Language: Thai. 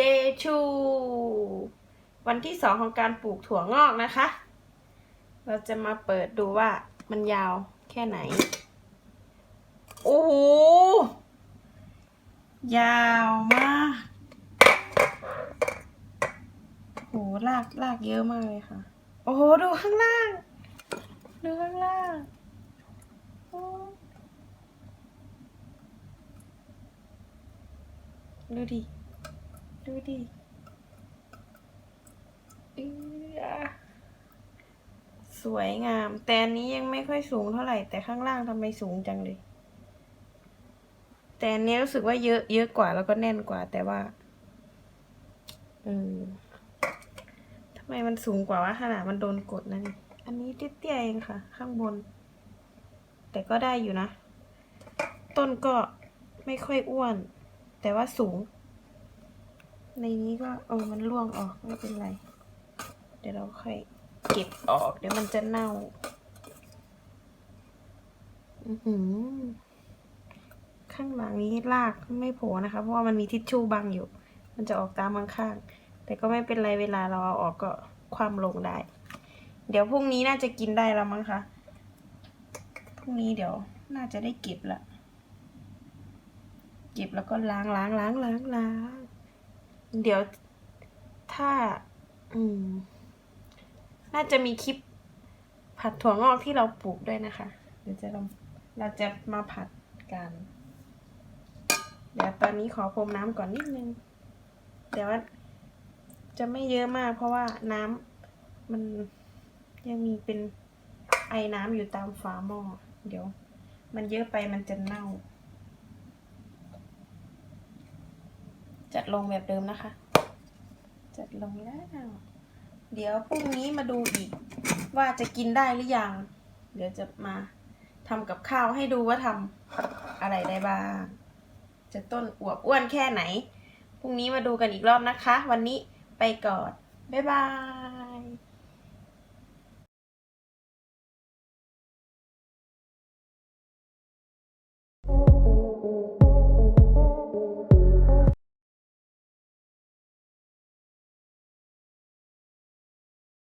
day two วันที่สองของการปลูกถั่วงอกนะคะ เราจะมาเปิดดูว่ามันยาวแค่ไหน โอ้โห ยาวมากโหลากลากเยอะมากเลยค่ะ โอ้โห ดูข้างล่าง ดูข้างล่างดูดิ ดูดิเออสวยงาม แต่อันนี้ยังไม่ค่อยสูงเท่าไหร่ แต่ข้างล่างทำไมสูงจังเลย แต่อันนี้รู้สึกว่าเยอะเยอะกว่าแล้วก็แน่นกว่า แต่ว่าเออทำไมมันสูงกว่าว่าขนาดมันโดนกดนะนี่ อันนี้เตี้ยๆเองค่ะ ข้างบน แต่ก็ได้อยู่นะ ต้นก็ไม่ค่อยอ้วน แต่ว่าสูง ในนี้ก็เออมันร่วงออกไม่เป็นไร เดี๋ยวเราค่อยเก็บออก เดี๋ยวมันจะเน่า อือหือข้างหลังนี้ลากไม่โผล่นะคะ เพราะว่ามันมีทิชชู่บังอยู่ มันจะออกตามข้างๆแต่ก็ไม่เป็นไรเวลาเราเอาออกก็ความลงได้ เดี๋ยวพรุ่งนี้น่าจะกินได้แล้วมั้งคะพรุ่งนี้เดี๋ยวน่าจะได้เก็บละ เก็บแล้วก็ล้างล้างล้างล้างล้าง เดี๋ยวถ้า อืม น่าจะมีคลิป ผัดถั่วงอกที่เราปลูกด้วยนะคะ เดี๋ยวจะลองเราจะมาผัดกัน เดี๋ยวตอนนี้ขอพรมน้ำก่อนนิดนึงแต่ว่าจะไม่เยอะมาก เพราะว่าน้ำมันยังมีเป็นไอน้ำอยู่ตามฝาหม้อเดี๋ยว มันเยอะไปมันจะเน่า จัดลงแบบเดิมนะคะ จัดลงแล้ว เดี๋ยวพรุ่งนี้มาดูอีก ว่าจะกินได้หรือยัง เดี๋ยวจะมาทำกับข้าวให้ดูว่าทำอะไรได้บ้าง จะต้นอวบอ้วนแค่ไหน พรุ่งนี้มาดูกันอีกรอบนะคะ วันนี้ไปก่อน บ๊ายบาย